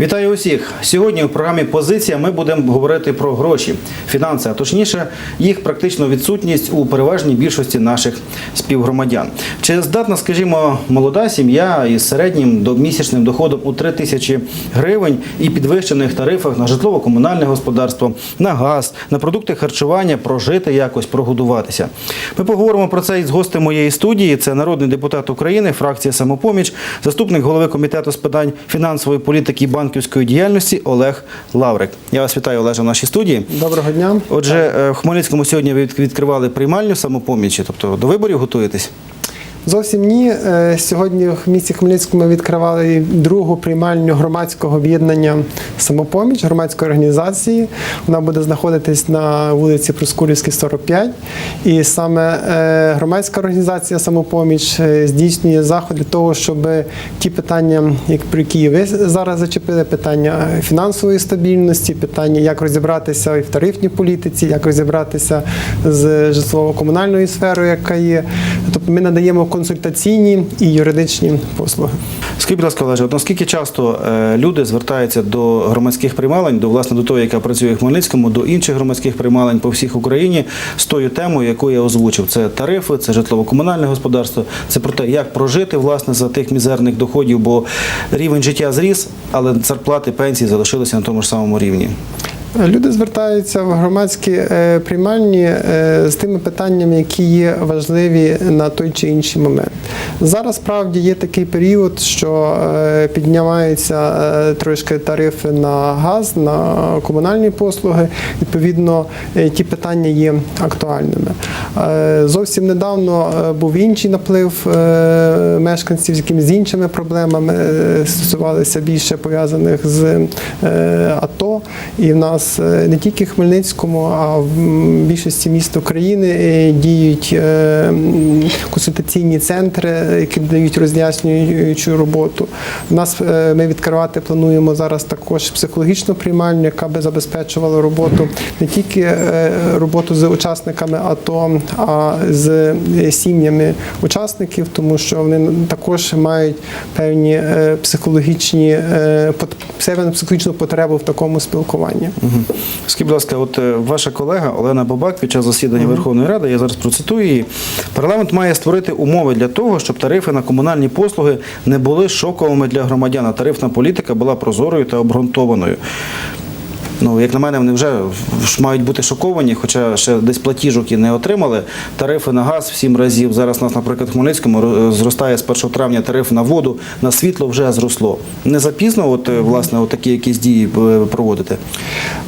Вітаю усіх! Сьогодні у програмі Позиція ми будемо говорити про гроші, фінанси, а точніше, їх практичну відсутність у переважній більшості наших співгромадян. Чи здатна, скажімо, молода сім'я із середнім до місячним доходом у 3 тисячі гривень і підвищених тарифах на житлово-комунальне господарство, на газ, на продукти харчування прожити якось, прогодуватися? Ми поговоримо про це із гостем моєї студії. Це народний депутат України, фракція самопоміч, заступник голови комітету з питань фінансової політики і банківської діяльності Олег Лаврик. Я вас вітаю, Олеже, в нашій студії. Доброго дня. Отже, е, в Хмельницькому сьогодні ви відкривали приймальню самопомічі, тобто до виборів готуєтесь. Зовсім ні. Е, Сьогодні в місті Хмельницькому відкривали другу приймальню громадського об'єднання самопоміч громадської організації. Вона буде знаходитись на вулиці Проскурівській, 45. І саме е, громадська організація самопоміч е, здійснює заход для того, щоб ті питання, як про які ви зараз зачепили, питання фінансової стабільності, питання, як розібратися і в тарифній політиці, як розібратися з житлово-комунальною сферою, яка є. Тобто ми надаємо консультаційні і юридичні послуги. Скажіть, будь ласка, Олеже, наскільки часто е, люди звертаються до громадських приймалень, до власне до того, яка працює в Хмельницькому, до інших громадських приймалень по всіх Україні з тою темою, яку я озвучив? Це тарифи, це житлово-комунальне господарство, це про те, як прожити власне за тих мізерних доходів, бо рівень життя зріс, але зарплати, пенсії залишилися на тому ж самому рівні. Люди звертаються в громадські е, приймальні е, з тими питаннями, які є важливі на той чи інший момент. Зараз справді є такий період, що е, піднімаються трошки тарифи на газ, на комунальні послуги. Відповідно, ті питання є актуальними. Зовсім недавно був інший наплив мешканців з якимись іншими проблемами, стосувалися більше пов'язаних з АТО. І в нас е, не тільки Хмельницькому, а в більшості міст України е, діють е, консультаційні центри, які дають роз'яснюючу роботу. У нас ми відкривати плануємо зараз також психологічну приймальню, яка би забезпечувала роботу не тільки роботу з учасниками АТО, а з сім'ями учасників, тому що вони також мають певні психологічні е, психологічну потребу в такому спілкуванні. Мгм. Скажіть, будь ласка, от е, ваша колега Олена Бабак під час засідання Верховної Ради, я зараз процитую її. Парламент має створити умови для того, щоб тарифи на комунальні послуги не були шоковими для громадян. а Тарифна політика була прозорою та обґрунтованою. Ну, як на мене, вони вже мають бути шоковані, хоча ще десь платіжок і не отримали. Тарифи на газ в сім разів. Зараз у нас, наприклад, в Хмельницькому зростає з 1 травня тариф на воду, на світло вже зросло. Не запізно, от е, власне, от такі якісь дії е, проводити.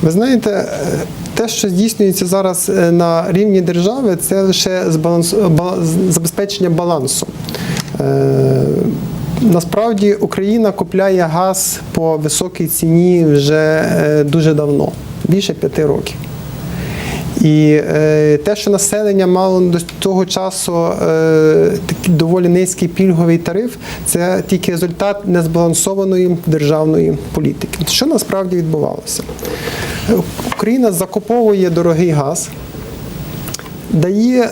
Ви знаєте, е, те, що здійснюється зараз е, на рівні держави, це лише забезпечення балансу. Насправді Україна купляє газ по високій ціні вже е, дуже давно, більше п'яти років. І е, те, що населення мало до того часу е, такий доволі низький пільговий тариф, це тільки результат незбалансованої державної політики. Що насправді відбувалося? Україна закуповує дорогий газ, дає,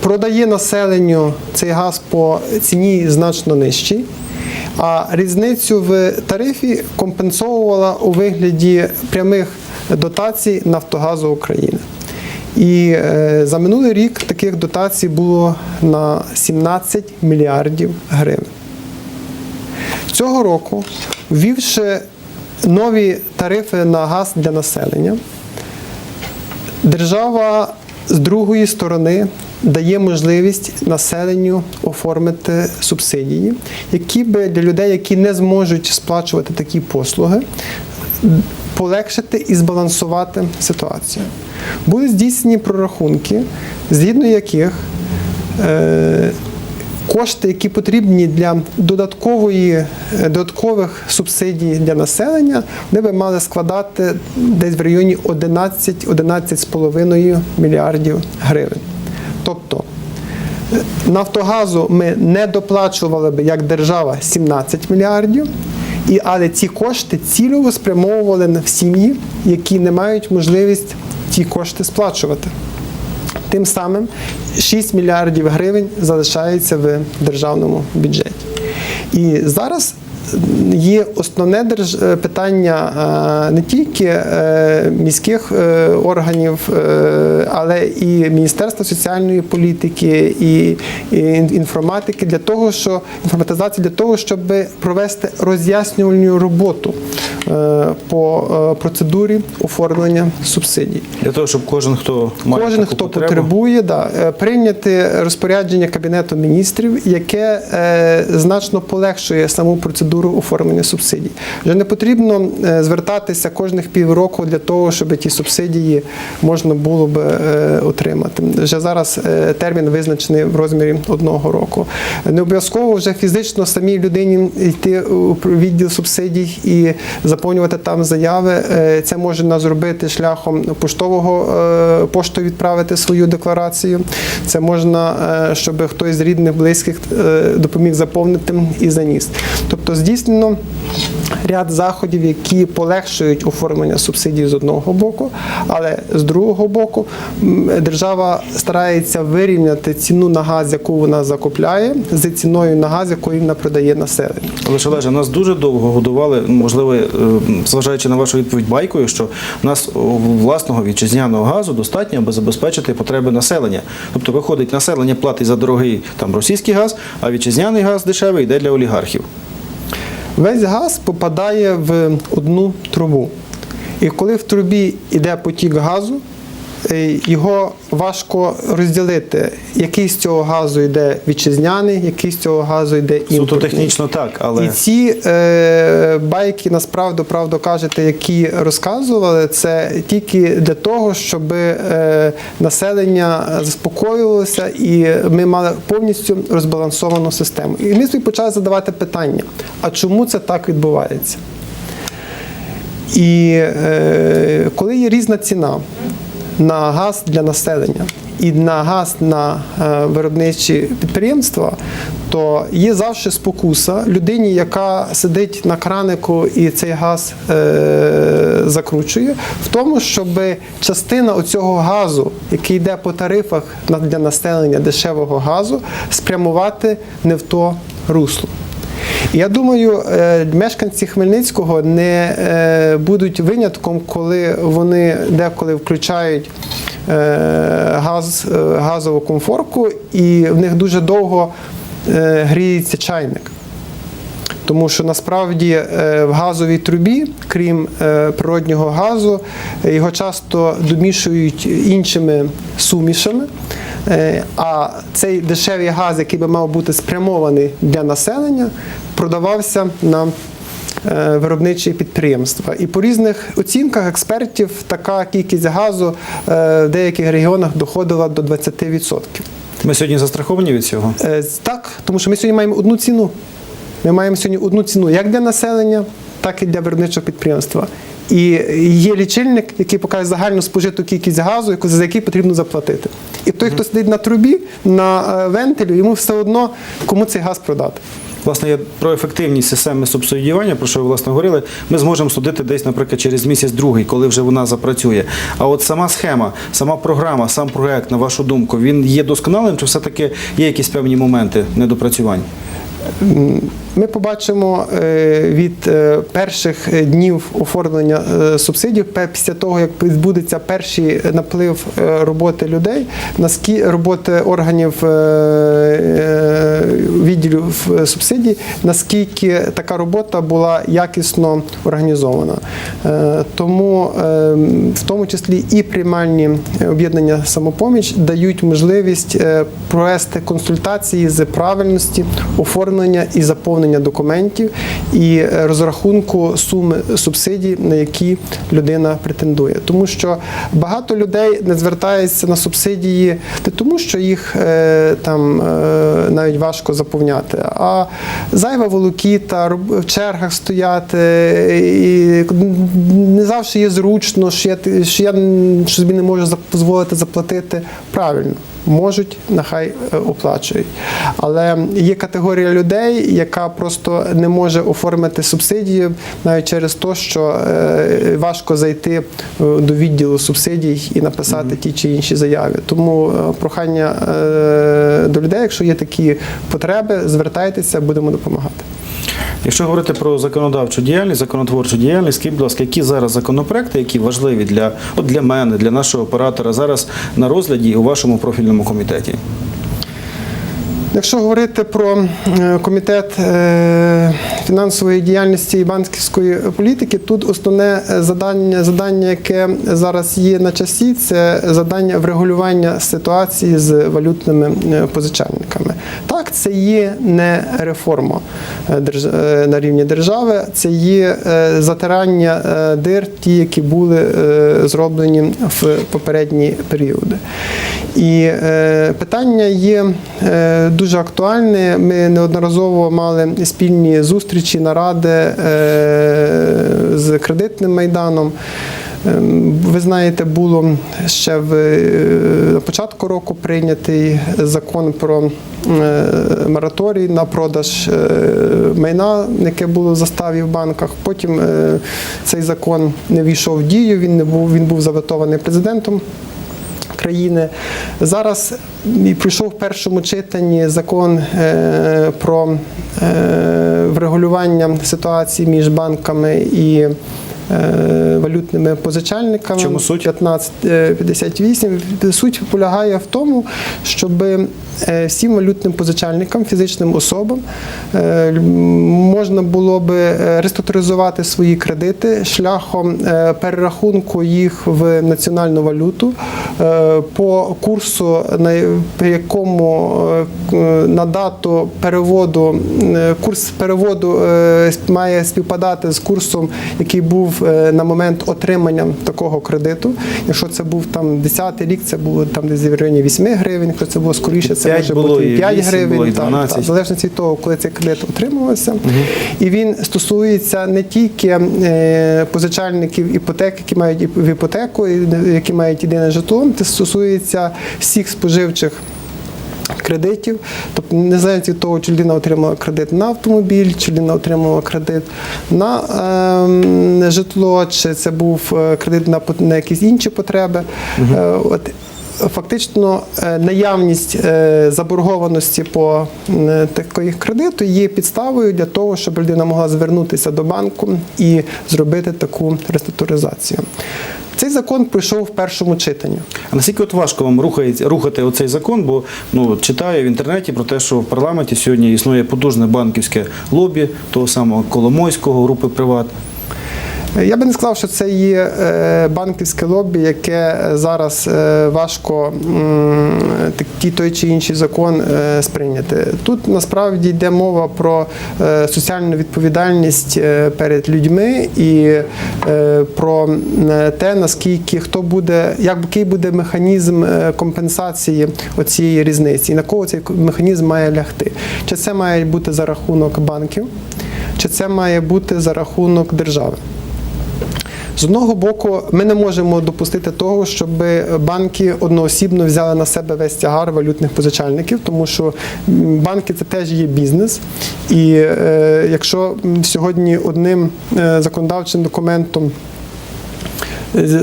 продає населенню цей газ по ціні значно нижчій, а різницю в тарифі компенсовувала у вигляді прямих дотацій Нафтогазу України. І е, за минулий рік таких дотацій було на 17 мільярдів гривень. Цього року, ввівши нові тарифи на газ для населення, держава з другої сторони дає можливість населенню оформити субсидії, які би для людей, які не зможуть сплачувати такі послуги, полегшити і збалансувати ситуацію. Були здійснені прорахунки, згідно яких е, кошти, які потрібні для додаткової, е, додаткових субсидій для населення, вони би мали складати десь в районі 11-11,5 мільярдів гривень. Тобто Нафтогазу ми не доплачували би як держава 17 мільярдів, але ці кошти цільово спрямовували в сім'ї, які не мають можливість ті кошти сплачувати. Тим самим 6 мільярдів гривень залишається в державному бюджеті. І зараз є основне держ... е, питання е, не тільки е, міських органів, але і Міністерства соціальної політики, і, інформатики для того, що інформатизації для того, щоб провести роз'яснювальну роботу по процедурі оформлення субсидій. Для того, щоб кожен, хто має Кожен, таку хто потребу, потребує, да, прийняти розпорядження Кабінету міністрів, яке значно полегшує саму процедуру оформлення субсидій. Вже не потрібно е, звертатися кожних півроку для того, щоб ті субсидії можна було би е, отримати. Вже зараз е, термін визначений в розмірі одного року. Не обов'язково вже фізично самій людині йти у відділ субсидій і заповнювати там заяви. Це можна зробити шляхом поштового поштою відправити свою декларацію. Це можна, щоб хтось з рідних, близьких допоміг заповнити і заніс. Тобто здійснено ряд заходів, які полегшують оформлення субсидій з одного боку, але з другого боку держава старається вирівняти ціну на газ, яку вона закупляє, з ціною на газ, яку вона продає населенню. Але Олеже, нас дуже довго годували, можливо, е, зважаючи на вашу відповідь байкою, що в нас власного вітчизняного газу достатньо, аби забезпечити потреби населення. Тобто виходить, населення платить за дорогий там російський газ, а вітчизняний газ дешевий йде для олігархів. Весь газ попадає в одну трубу. І коли в трубі йде потік газу, його важко розділити, який з цього газу йде вітчизняний, який з цього газу йде Суто технічно так, але І ці е, байки, насправді, правду кажете, які розказували, це тільки для того, щоб е, населення заспокоювалося і ми мали повністю розбалансовану систему. І ми собі почали задавати питання: а чому це так відбувається? І е, коли є різна ціна на газ для населення і на газ на е, виробничі підприємства, то є завжди спокуса людині, яка сидить на кранику і цей газ е, закручує, в тому, щоб частина оцього газу, який йде по тарифах для населення дешевого газу, спрямувати не в то русло. Я думаю, е, мешканці Хмельницького не е, будуть винятком, коли вони деколи включають е, газ, газову комфорку, і в них дуже довго гріється чайник. Тому що насправді е, в газовій трубі, крім е, природнього газу, е, його часто домішують іншими сумішами. А цей дешевий газ, який би мав бути спрямований для населення, продавався на виробничі підприємства. І по різних оцінках експертів така кількість газу в деяких регіонах доходила до 20%. ми сьогодні застраховані від цього. Так, тому що ми сьогодні маємо одну ціну. Ми маємо сьогодні одну ціну як для населення, так і для виробничого підприємства. І є лічильник, який показує загальну спожиту кількість газу, за який потрібно заплатити. І той, хто сидить на трубі, на е, вентилю, йому все одно кому цей газ продати. Власне, я про ефективність системи субсидіювання, про що ви власне говорили, ми зможемо судити десь, наприклад, через місяць другий, коли вже вона запрацює. А от сама схема, сама програма, сам проект, на вашу думку, він є досконалим, чи все-таки є якісь певні моменти недопрацювань? Ми побачимо е, від е, перших днів оформлення е, субсидій, після того як відбудеться перший наплив роботи людей, наскільки роботи органів відділів субсидій, наскільки така робота була якісно організована. Тому в тому числі і приймальні об'єднання самопоміч дають можливість провести консультації з правильності оформлення і заповнення документів і е, розрахунку суми субсидій, на які людина претендує. Тому що багато людей не звертається на субсидії не тому, що їх е, там е, навіть важко заповняти, а зайва волокіта, в чергах стояти, і не завжди є зручно, що я, що я собі не можу дозволити заплатити правильно. Можуть, нехай е, оплачують. Але є категорія людей, яка просто не може оформити субсидію навіть через те, що е, важко зайти е, до відділу субсидій і написати ті чи інші заяви. Тому прохання до людей, якщо є такі потреби, звертайтеся, будемо допомагати. Якщо говорити про законодавчу діяльність, законотворчу діяльність, скажіть, будь ласка, які зараз законопроекти, які важливі для, от для мене, для нашого оператора зараз на розгляді у вашому профільному комітеті? Якщо говорити про е, комітет е, фінансової діяльності і банківської політики, тут основне е, завдання, завдання, яке зараз є на часі, це завдання врегулювання ситуації з валютними позичальниками. Так, це є не реформа на рівні держави, це є затирання дир, ті, які були зроблені в попередні періоди. І питання є е, дуже актуальне. Ми неодноразово мали спільні зустрічі, наради е, з кредитним майданом. Ем, Ви знаєте, було ще в е, на початку року прийнятий закон про е, мораторій на продаж майна, яке було в заставі в банках. Потім цей закон не війшов в дію. Він не був він був заветований президентом країни. Зараз пройшов в першому читанні закон е, про е, врегулювання ситуації між банками і валютними позичальниками. Чому суть? 1558. Суть полягає в тому, щоб е, всім валютним позичальникам, фізичним особам е, можна було би е, реструктуризувати свої кредити шляхом е, перерахунку їх в національну валюту е, по курсу, на якому е, на дату переводу е, курс переводу е, має співпадати з курсом, який був е, на момент отримання такого кредиту. Якщо це був там 10 рік, це було там десь в районі 8 гривень. Якщо це було скоріше, це може було, бути і і 5 вісім гривень. було, і 12. так, в залежності від того, коли цей кредит отримувався. І він стосується не тільки е, позичальників іпотек, які мають в іпотеку, які мають єдине житло, це стосується всіх споживчих. Кредитів, тобто незалежно від того, чи людина отримала кредит на автомобіль, чи людина отримала кредит на е, житло, чи це був е, кредит на, на якісь інші потреби. Е, от, Фактично, е, наявність е, заборгованості по е, такої кредиту є підставою для того, щоб людина могла звернутися до банку і зробити таку реструктуризацію. Цей закон пройшов в першому читанні. А наскільки от важко вам рухається, рухати оцей закон? Бо ну, читаю в інтернеті про те, що в парламенті сьогодні існує потужне банківське лобі того самого Коломойського, групи Приват. Я би не сказав, що це є е, банківське лобі, яке зараз е, важко такий той чи інший закон е, сприйняти. Тут насправді йде мова про е, соціальну відповідальність е, перед людьми і е, про е, те, наскільки хто буде, який буде механізм е, компенсації оцієї різниці, і на кого цей механізм має лягти. Чи це має бути за рахунок банків, чи це має бути за рахунок держави. З одного боку, ми не можемо допустити того, щоб банки одноосібно взяли на себе весь тягар валютних позичальників, тому що банки це теж є бізнес. І е, якщо сьогодні одним е, законодавчим документом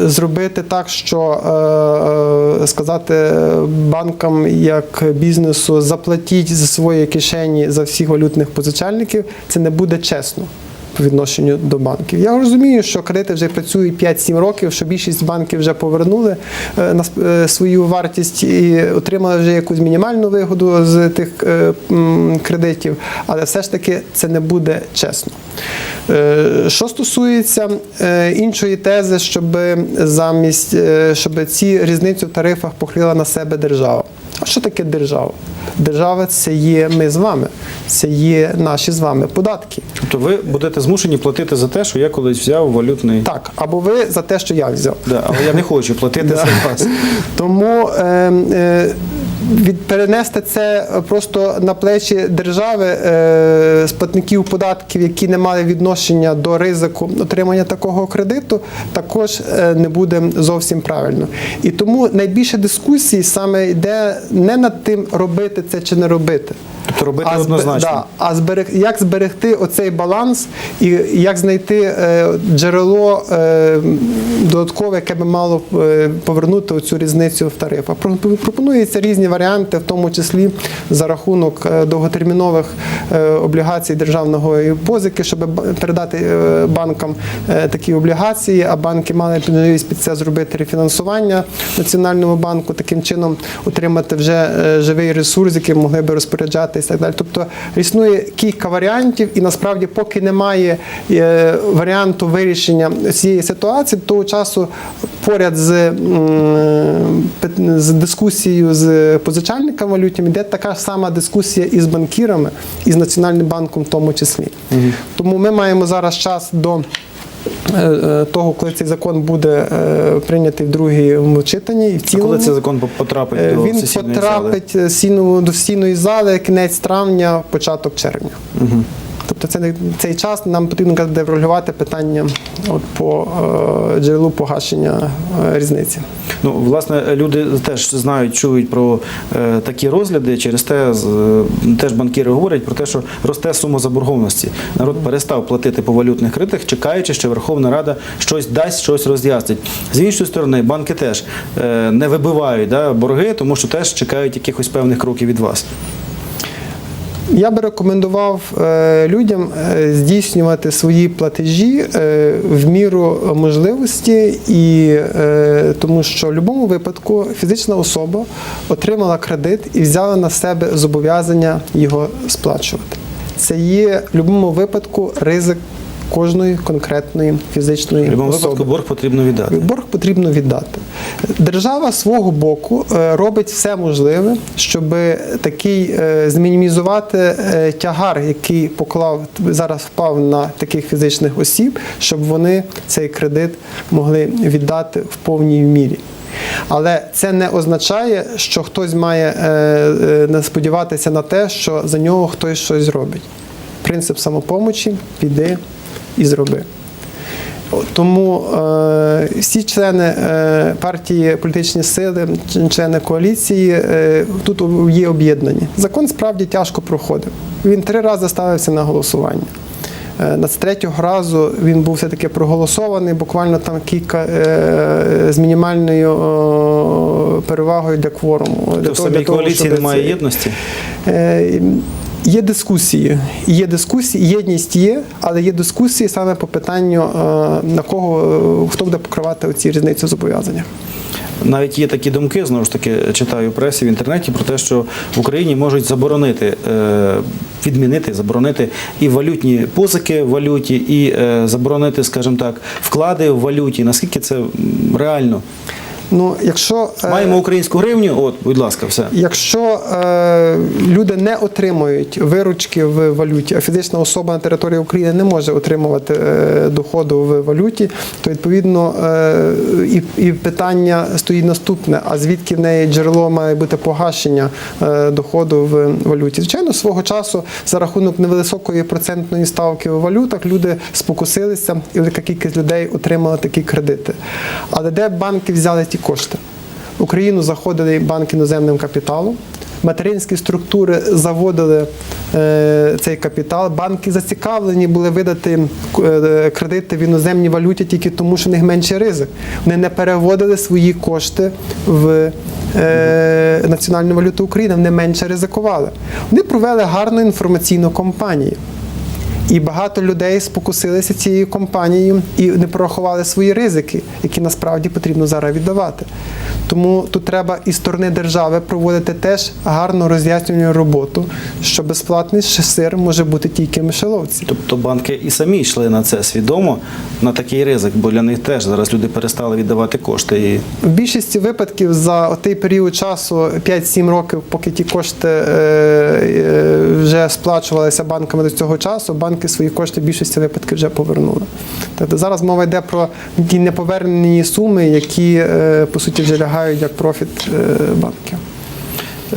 зробити так, що е, е, сказати банкам як бізнесу заплатіть зі своєї кишені за всіх валютних позичальників, це не буде чесно. По відношенню до банків. Я розумію, що кредити вже працюють 5-7 років, що більшість банків вже повернули е, на е, свою вартість і отримали вже якусь мінімальну вигоду з тих е, кредитів, але все ж таки це не буде чесно. Що стосується іншої тези, щоб замість щоб ці різницю в тарифах покрила на себе держава. А що таке держава? Держава це є ми з вами, це є наші з вами податки. Тобто ви будете змушені платити за те, що я колись взяв валютний. Так, або ви за те, що я взяв. Да, але я не хочу платити за вас. Тому е, е, від перенести це просто на плечі держави е, з податків, які не мали відношення до ризику отримання такого кредиту, також е, не буде зовсім правильно. І тому найбільше дискусій саме йде не над тим, робити це чи не робити. Тобто робити збе- однозначно. да, а зберег, як зберегти оцей баланс і як знайти е, джерело е, додаткове, яке би мало е, повернути цю різницю в тарифах. Пропонуються різні варіанти, в тому числі за рахунок е, довготермінових е, облігацій державного позики, щоб передати е, банкам е, такі облігації, а банки мали можливість під це зробити рефінансування Національному банку, таким чином отримати вже е, живий ресурс, яким могли би розпоряджатися так далі. Тобто існує кілька варіантів, і насправді, поки немає е, варіанту вирішення цієї ситуації, того часу поряд з, з дискусією з позичальниками валютами йде така сама дискусія і з банкірами, і з Національним банком в тому числі. Тому ми маємо зараз час до. Е, е, Того, коли цей закон буде е, прийнятий в другому читанні і в А коли цей закон потрапить до Він сесійної зали? потрапить е, до сесійної зали кінець травня, початок червня. Тобто це цей час нам потрібно буде врегулювати питання от по е, джерелу погашення е, різниці. Ну, власне, люди теж знають, чують про е, такі розгляди. Через те з- е, теж банкіри говорять про те, що росте сума заборгованості. Народ перестав платити по валютних кредитах, чекаючи, що Верховна Рада щось дасть, щось роз'яснить. З іншої сторони, банки теж е, не вибивають да, борги, тому що теж чекають якихось певних кроків від вас. Я би рекомендував е, людям е, здійснювати свої платежі е, в міру можливості, і тому що в будь-якому випадку фізична особа отримала кредит і взяла на себе зобов'язання його сплачувати. Це є в будь-якому випадку ризик кожної конкретної фізичної В особи. випадку борг потрібно віддати. Борг потрібно віддати. Держава свого боку е, робить все можливе, щоб такий е, змінімізувати е, тягар, який поклав зараз впав на таких фізичних осіб, щоб вони цей кредит могли віддати в повній мірі. Але це не означає, що хтось має не сподіватися на те, що за нього хтось щось зробить. Принцип самопомочі піди і зроби. Тому е, всі члени е, партії, політичні сили, члени коаліції е, тут є об'єднані. Закон справді тяжко проходив. Він три рази ставився на голосування. Е, На третього разу він був все-таки проголосований, буквально там кілька е, з мінімальною перевагою для кворуму. Для То в того- самій для того, коаліції немає це- єдності. Е, Є дискусії, є дискусії, єдність є, але є дискусії саме по питанню е, на кого е, хто буде покривати оці різниці в зобов'язаннях. Навіть є такі думки, знову ж таки, читаю пресі в інтернеті про те, що в Україні можуть заборонити, е, відмінити, заборонити і валютні позики в валюті, і заборонити, скажімо так, вклади в валюті. Наскільки це реально? Ну, якщо е, Маємо українську гривню, от, будь ласка, все. Якщо е, люди не отримують виручки в валюті, а фізична особа на території України не може отримувати е, доходу в валюті, то відповідно е, і, і питання стоїть наступне: а звідки в неї джерело має бути погашення е, доходу в валюті? Звичайно, свого часу за рахунок невисокої процентної ставки в валютах люди спокусилися, і велика кількість людей отримала такі кредити. Але де банки взяли ті кошти? В Україну заходили банки іноземним капіталом. Материнські структури заводили е, цей капітал. Банки зацікавлені були видати е, кредити в іноземній валюті тільки тому, що в них менший ризик. Вони не переводили свої кошти в е, національну валюту України, вони менше ризикували. Вони провели гарну інформаційну кампанію. І багато людей спокусилися цією компанією і не порахували свої ризики, які насправді потрібно зараз віддавати. Тому тут треба із сторони держави проводити теж гарну роз'яснювальну роботу, що безплатний сир може бути тільки мишеловці. Тобто банки і самі йшли на це свідомо, на такий ризик, бо для них теж зараз люди перестали віддавати кошти. І В більшості випадків за той період часу 5-7 років, поки ті кошти е, е, вже сплачувалися банками до цього часу, банки свої кошти в більшості випадків вже повернули. Тобто зараз мова йде про ті неповернені суми, які е, по суті вже лягають як профіт е, банків.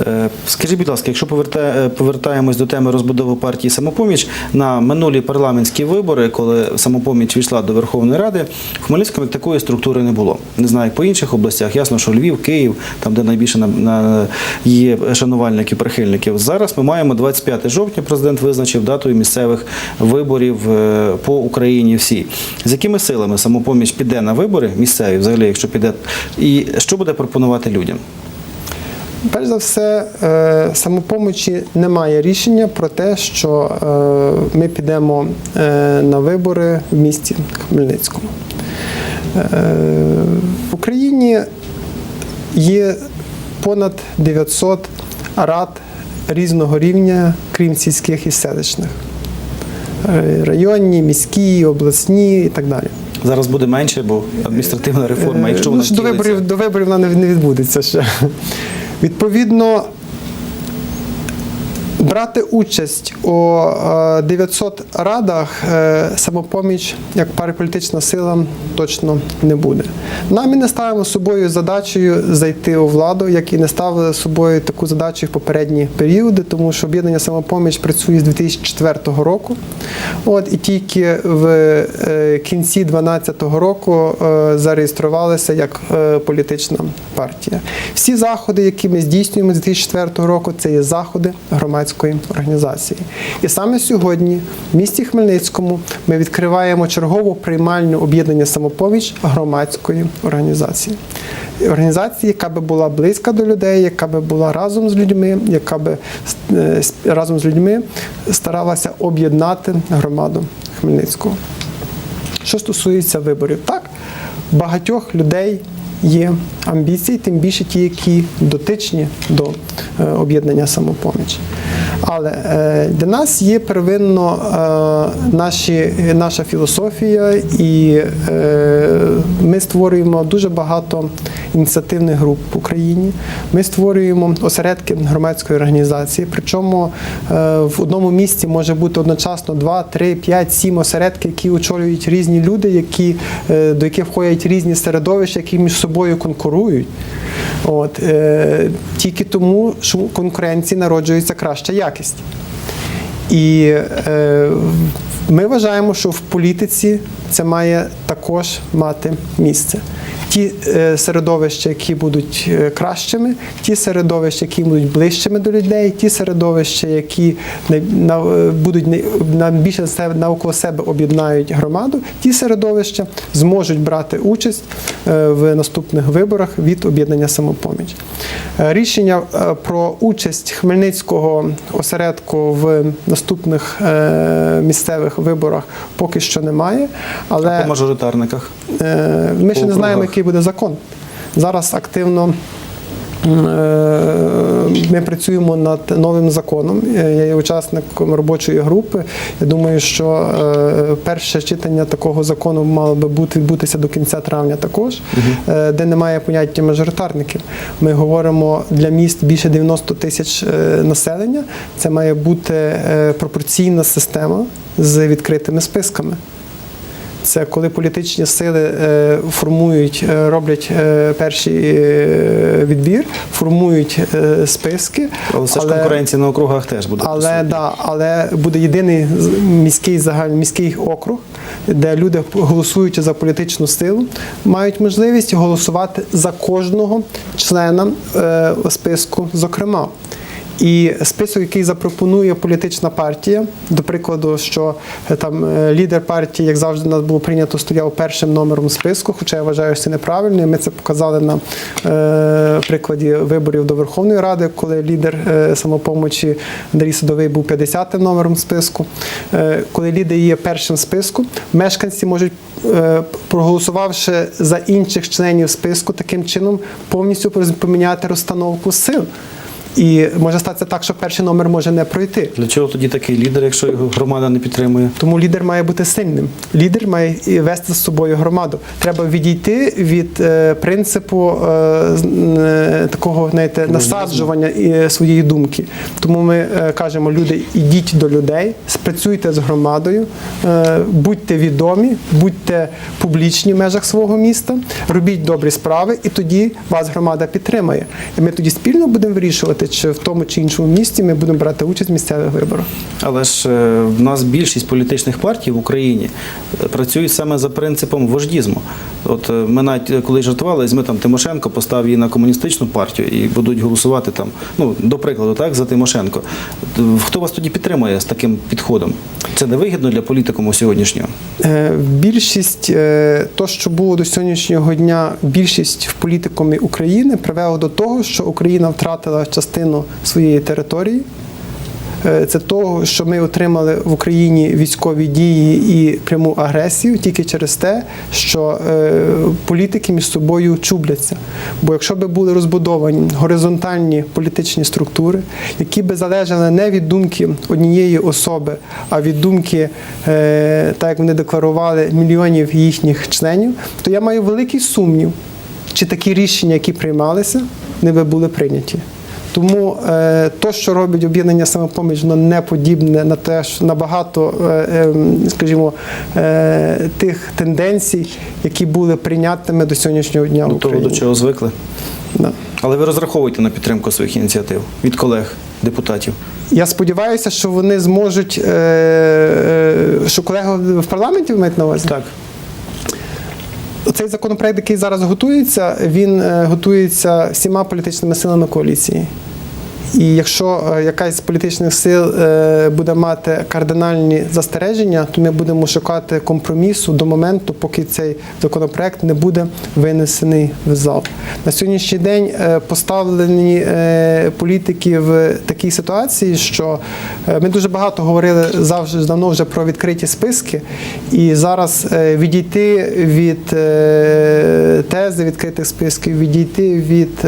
Е, Скажіть, будь ласка, якщо е, повертаємось до теми розбудови партії самопоміч на минулі парламентські вибори, коли самопоміч війшла до Верховної Ради, в Хмельницькому такої структури не було. Не знаю, як по інших областях. Ясно, що Львів, Київ, там де найбільше на, на є шанувальників, прихильників. Зараз ми маємо 25 жовтня. Президент визначив датою місцевих виборів е, по Україні. Всі з якими силами самопоміч піде на вибори місцеві, взагалі, якщо піде, і що буде пропонувати людям? Перш за все, е, самопомочі немає рішення про те, що е, ми підемо е, на вибори в місті Хмельницькому. В Україні є понад 900 рад різного рівня, крім сільських і селищних. Районні, міські, обласні і так далі. Зараз буде менше, бо адміністративна реформа, якщо ну, вона до виборів, до виборів вона не відбудеться ще. Відповідно, брати участь у е, 900 радах е, самопоміч як параполітична сила точно не буде. Нам і не ставимо собою задачею зайти у владу, як і не ставили собою таку задачу в попередні періоди, тому що об'єднання самопоміч працює з 2004 року. От і тільки в е, кінці 2012 року е, зареєструвалися як е, політична партія. Всі заходи, які ми здійснюємо з 2004 року, це є заходи громадської організації. І саме сьогодні в місті Хмельницькому ми відкриваємо чергову приймальню об'єднання самопоміч громадської організації. Організації, яка би була близька до людей, яка би була разом з людьми, яка би е, разом з людьми старалася об'єднати громаду Хмельницького. Що стосується виборів, так, багатьох людей є амбіції, тим більше ті, які дотичні до е, об'єднання самопоміч. Але е, для нас є первинно е, наші, наша філософія, і ми створюємо дуже багато ініціативних груп в Україні. Ми створюємо осередки громадської організації. Причому в одному місці може бути одночасно 2, 3, 5, 7 осередки, які очолюють різні люди, які, до яких входять різні середовища, які між конкурують. От, е, тільки тому, що в конкуренції народжується краща якість. І е, ми вважаємо, що в політиці це має також мати місце. Ті е, середовища, які будуть е, кращими, ті середовища, які будуть ближчими до людей, ті середовища, які е, будуть не- більше навколо себе об'єднають громаду, ті середовища зможуть брати участь в наступних виборах від об'єднання самопоміч. Рішення про участь Хмельницького осередку в наступних місцевих виборах поки що немає, але По мажоритарниках. Ми ще По не знаємо, який буде закон. Зараз активно е, ми працюємо над новим законом. Я є учасником робочої групи. Я думаю, що е, перше читання такого закону мало би бути відбутися до кінця травня також, е, де немає поняття мажоритарників. Ми говоримо для міст більше 90 тисяч населення. Це має бути пропорційна система з відкритими списками. Це коли політичні сили е, формують, е, роблять е, перший відбір, формують списки. Але все ж конкуренція на округах теж буде. Але, да, але буде єдиний міський загальний міський округ, де люди, голосуючи за політичну силу, мають можливість голосувати за кожного члена списку, зокрема. І список, який запропонує політична партія, до прикладу, що е, там е, лідер партії, як завжди, нас було прийнято, стояв першим номером списку, хоча я вважаю, що це неправильно. Ми це показали на е, прикладі виборів до Верховної Ради, коли лідер е, самопомочі Андрій Садовий був 50-м номером списку. Е, коли лідер є першим списку, мешканці можуть, е, проголосувавши за інших членів списку, таким чином повністю поміняти розстановку сил. І може статися так, що перший номер може не пройти. Для чого тоді такий лідер, якщо його громада не підтримує? Тому лідер має бути сильним. Лідер має вести з собою громаду. Треба відійти від е, принципу е, е, такого знаєте, насаджування і своєї думки. Тому ми е, кажемо, люди, ідіть до людей, спрацюйте з громадою, е, будьте відомі, будьте публічні в межах свого міста, робіть добрі справи, і тоді вас громада підтримає. І ми тоді спільно будемо вирішувати, області чи в тому чи іншому місті ми будемо брати участь в місцевих виборах. Але ж е, в нас більшість політичних партій в Україні працюють саме за принципом вождізму. От е, ми навіть е, коли жартували, візьми там Тимошенко, постав її на комуністичну партію і будуть голосувати там, ну до прикладу, так за Тимошенко. Хто вас тоді підтримує з таким підходом? Це не вигідно для політикуму сьогоднішнього. Е, Більшість, то, що було до сьогоднішнього дня, більшість в політикумі України привело до того, що Україна втратила частину своєї території. Е, Це того, що ми отримали в Україні військові дії і пряму агресію тільки через те, що е, політики між собою чубляться. Бо якщо би були розбудовані горизонтальні політичні структури, які би залежали не від думки однієї особи, а від думки, е, так як вони декларували, мільйонів їхніх членів, то я маю великий сумнів, чи такі рішення, які приймалися, не би були прийняті. Тому е, то, що робить об'єднання самопоміч, воно не подібне на те, що на багато, е, е, скажімо, е, тих тенденцій, які були прийнятими до сьогоднішнього дня До того, до чого звикли. Да. Але ви розраховуєте на підтримку своїх ініціатив від колег, депутатів. Я сподіваюся, що вони зможуть, що колеги в парламенті маєте на увазі? Так. Цей законопроект, який зараз готується, він е, готується всіма політичними силами коаліції. І якщо е, якась з політичних сил е, буде мати кардинальні застереження, то ми будемо шукати компромісу до моменту, поки цей законопроект не буде винесений в зал. На сьогоднішній день е, поставлені політики в такій ситуації, що ми дуже багато говорили завжди давно вже про відкриті списки, і зараз відійти від тези відкритих списків, відійти від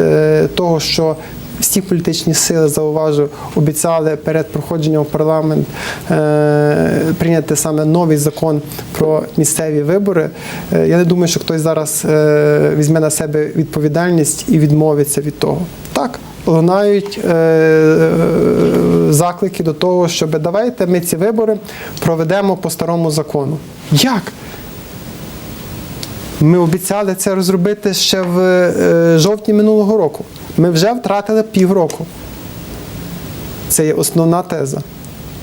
того, що всі політичні сили зауважу, обіцяли перед проходженням в парламент е, прийняти саме новий закон про місцеві вибори. Е, я не думаю, що хтось зараз е, візьме на себе відповідальність і відмовиться від того. Так, лунають заклики до того, щоб давайте ми ці вибори проведемо по старому закону. Як? Ми обіцяли це розробити ще в жовтні минулого року. Ми вже втратили півроку. Це є основна теза.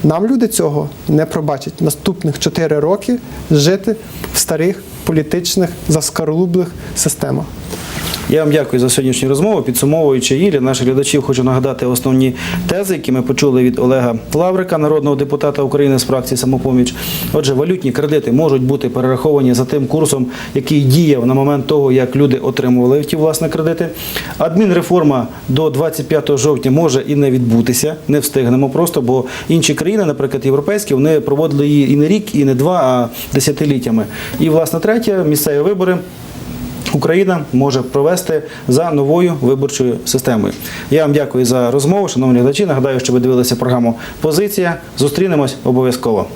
Нам люди цього не пробачать. Наступних 4 роки жити в старих політичних заскарлублих системах. Я вам дякую за сьогоднішню розмову. Підсумовуючи її, для наших глядачів хочу нагадати основні тези, які ми почули від Олега Лаврика, народного депутата України з фракції самопоміч. Отже, валютні кредити можуть бути перераховані за тим курсом, який діяв на момент того, як люди отримували ті власне кредити. Адмінреформа до 25 жовтня може і не відбутися. Не встигнемо просто, бо інші країни, наприклад, європейські, вони проводили її і не рік, і не два, а десятиліттями. І власне третє місцеві вибори. Україна може провести за новою виборчою системою. Я вам дякую за розмову, шановні глядачі. Нагадаю, що ви дивилися програму Позиція. Зустрінемось обов'язково.